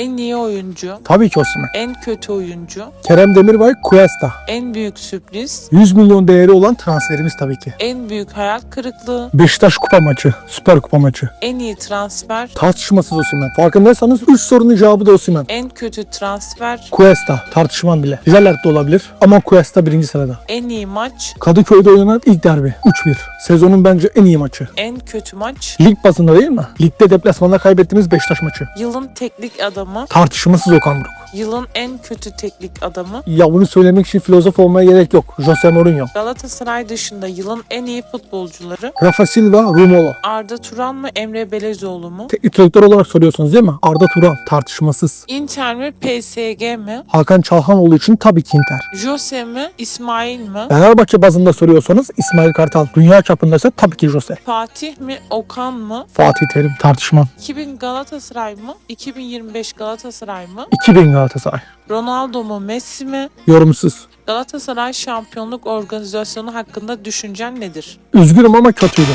En iyi oyuncu. Tabii ki Osimhen. En kötü oyuncu. Kerem Demirbay, Cuesta. En büyük sürpriz. 100 milyon değeri olan transferimiz tabii ki. En büyük hayal kırıklığı. Beşiktaş kupa maçı, süper kupa maçı. En iyi transfer. Tartışmasız Osimhen. Farkındaysanız 3 sorunun cevabı da Osimhen. En kötü transfer. Cuesta tartışman bile. Güzeller de olabilir ama Cuesta birinci sırada. En iyi maç. Kadıköy'de oynanan ilk derbi 3-1. Sezonun bence en iyi maçı. En kötü maç. Lig bazında değil mi? Ligde deplasmanda kaybettiğimiz Beşiktaş maçı. Yılın teknik adamı. Tartışmasız Okan Buruk. Yılın en kötü teknik adamı. Ya bunu söylemek için filozof olmaya gerek yok. Jose Mourinho. Galatasaray dışında yılın en iyi futbolcuları. Rafa Silva, Rumolo. Arda Turan mı Emre Belezoğlu mu? Teknik direktör olarak soruyorsunuz değil mi? Arda Turan tartışmasız. Inter mi PSG mi? Hakan Çalhanoğlu için tabii ki Inter. Jose mi İsmail mi? Fenerbahçe bazında soruyorsanız İsmail Kartal. Dünya çapında ise tabii ki Jose. Fatih mi Okan mı? Fatih Terim tartışmam. 2000 Galatasaray mı? 2025 Galatasaray mı? 2000 Galatasaray. Ronaldo mu Messi mi? Yorumsuz. Galatasaray şampiyonluk organizasyonu hakkında düşüncen nedir? Üzgünüm ama kötüydü.